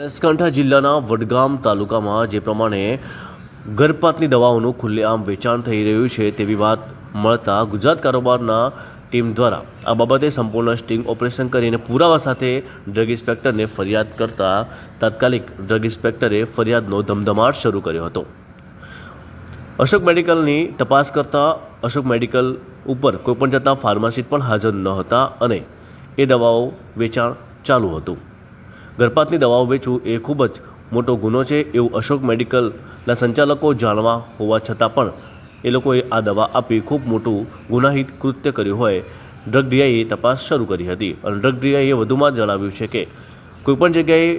બનાસકાંઠા જિલ્લાના વડગામ તાલુકામાં જે પ્રમાણે ગર્ભપાતની દવાઓનું ખુલ્લેઆમ વેચાણ થઈ રહ્યું છે તેવી વાત મળતા ગુજરાત કારોબારના ટીમ દ્વારા આ બાબતે સંપૂર્ણ સ્ટિંગ ઓપરેશન કરીને પુરાવા સાથે ડ્રગ ઇન્સ્પેક્ટરને ફરિયાદ કરતા તાત્કાલિક ડ્રગ ઇન્સ્પેક્ટરે ફરિયાદનો ધમધમાટ શરૂ કર્યો હતો. અશોક મેડિકલની તપાસ કરતા અશોક મેડિકલ ઉપર કોઈપણ જાતના ફાર્માસિસ્ટ પણ હાજર ન હતા અને એ દવાઓ વેચાણ ચાલુ હતું. ગર્ભપાતની દવાઓ વેચવું એ ખૂબ જ મોટો ગુનો છે એવું અશોક મેડિકલના સંચાલકો જાણવા હોવા છતાં પણ એ લોકોએ આ દવા આપી ખૂબ મોટું ગુનાહિત કૃત્ય કર્યું હોય. ડ્રગ ડીઆઈએ તપાસ શરૂ કરી હતી. અને ડ્રગ ડીઆઈએ વધુમાં જણાવ્યું છે કે કોઈપણ જગ્યાએ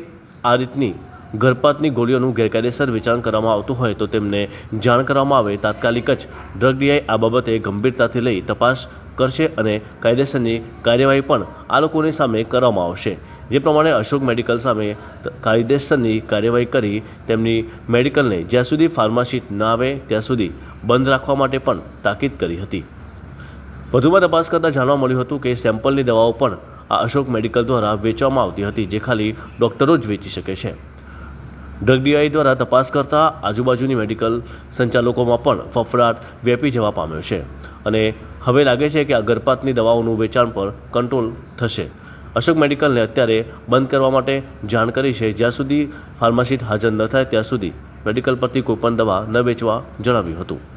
આ રીતની ગર્ભપાતની ગોળીઓનું ગેરકાયદેસર વેચાણ કરવામાં આવતું હોય તો તેમને જાણ કરવામાં આવે. તાત્કાલિક જ ડ્રગ ડીઆઈ આ બાબતે ગંભીરતાથી લઈ તપાસ કરશે અને કાયદેસરની કાર્યવાહી પણ આ લોકોની સામે કરવામાં આવશે. જે પ્રમાણે અશોક મેડિકલ સામે કાયદેસરની કાર્યવાહી કરી તેમની મેડિકલને જ્યાં સુધી ફાર્માસીટ ન આવે ત્યાં સુધી બંધ રાખવા માટે પણ તાકીદ કરી હતી. વધુમાં તપાસ કરતાં જાણવા મળ્યું હતું કે સેમ્પલની દવાઓ પણ આ અશોક મેડિકલ દ્વારા વેચવામાં આવતી હતી, જે ખાલી ડૉક્ટરો જ વેચી શકે છે. ડ્રગ ડીઆઈ દ્વારા તપાસ કરતા આજુબાજુની મેડિકલ સંચાલકોમાં પણ ફફડાટ વ્યાપી જવા પામ્યો છે. અને હવે લાગે છે કે આ ગર્ભપાતની દવાઓનું વેચાણ પર કંટ્રોલ થશે. અશોક મેડિકલને અત્યારે બંધ કરવા માટે જાણ કરી છે. જ્યાં સુધી ફાર્માસિસ્ટ હાજર ન થાય, ત્યાં સુધી મેડિકલ પરથી કોઈપણ દવા ન વેચવા જણાવ્યું હતું.